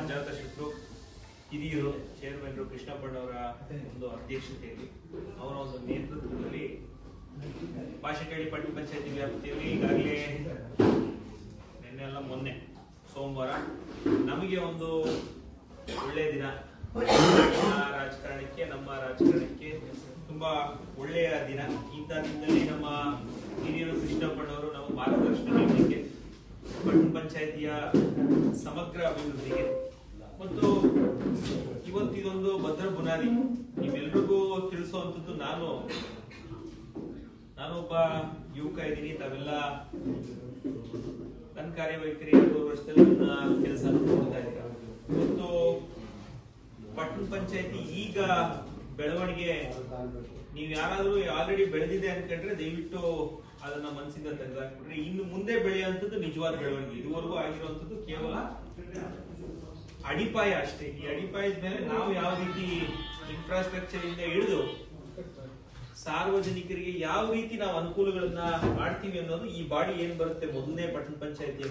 ಅಜಾತಶತ್ರು ಹಿರಿಯರು ಚೇರ್ಮನ್ ಕೃಷ್ಣಪ್ಪಣ್ಣವರ ಒಂದು ಅಧ್ಯಕ್ಷತೆಯಲ್ಲಿ ಅವರ ಒಂದು ನೇತೃತ್ವದಲ್ಲಿ ಪಾಶಕಳ್ಳಿ ಪಟ್ಟಣ ಪಂಚಾಯತಿ ವ್ಯಾಪ್ತಿಯಲ್ಲಿ ಈಗಾಗಲೇ ನಿನ್ನೆ ಅಲ್ಲ ಮೊನ್ನೆ, ಸೋಮವಾರ ನಮಗೆ ಒಂದು ಒಳ್ಳೆಯ ದಿನ. ರಾಜಕಾರಣಕ್ಕೆ, ನಮ್ಮ ರಾಜಕಾರಣಕ್ಕೆ ತುಂಬಾ ಒಳ್ಳೆಯ ದಿನ. ಇಂಥ ದಿನದಲ್ಲಿ ನಮ್ಮ ಹಿರಿಯರು ಕೃಷ್ಣಪ್ಪಣ್ಣವರು ನಮ್ಮ ಮಾರ್ಗದರ್ಶನ ನೀಡಲಿಕ್ಕೆ ಪಟ್ಟಣ ಪಂಚಾಯಿತಿಯ ಸಮಗ್ರ ಅಭಿವೃದ್ಧಿಗೆ. ಮತ್ತು ಇವತ್ತು ಇದೊಂದು ಭದ್ರ ಬುನಾದಿ. ನೀವೆಲ್ರಿಗೂ ತಿಳಿಸುವಂಥದ್ದು ನಾನು. ನಾನೊಬ್ಬ ಯುವಕ ಇದ್ದೀನಿ. ತಾವೆಲ್ಲ ನನ್ನ ಕಾರ್ಯವೈಖರಿ ಮೂರು ವರ್ಷದಲ್ಲಿ ನನ್ನ ಕೆಲಸ ಇವತ್ತು ಪಟ್ಟಣ ಪಂಚಾಯತಿ ಈಗ ಬೆಳವಣಿಗೆ ನೀವು ಯಾರಾದ್ರೂ ಆಲ್ರೆಡಿ ಬೆಳೆದಿದೆ ಅನ್ಕೊಂಡ್ರೆ ದಯವಿಟ್ಟು ಅದನ್ನ ಮನಸ್ಸಿಂದ ತೆಗೆದಾಕ್ಬಿಟ್ರೆ ಇನ್ನು ಮುಂದೆ ಬೆಳೆಯುವಂಥದ್ದು ನಿಜವಾದ ಬೆಳವಣಿಗೆ. ಇದುವರೆಗೂ ಆಗಿರುವಂಥದ್ದು ಕೇವಲ ಅಡಿಪಾಯ ಅಷ್ಟೇ. ಈ ಅಡಿಪಾಯದ ಮೇಲೆ ನಾವು ಯಾವ ರೀತಿ ಇನ್ಫ್ರಾಸ್ಟ್ರಕ್ಚರ್ ಇಂದ ಹಿಡಿದು ಸಾರ್ವಜನಿಕರಿಗೆ ಯಾವ ರೀತಿ ನಾವು ಅನುಕೂಲಗಳನ್ನ ಮಾಡ್ತೀವಿ ಅನ್ನೋದು ಈ ಬಾಡಿ ಏನ್ ಬರುತ್ತೆ? ಮೊದಲನೇ ಪಟ್ಟಣ ಪಂಚಾಯತಿ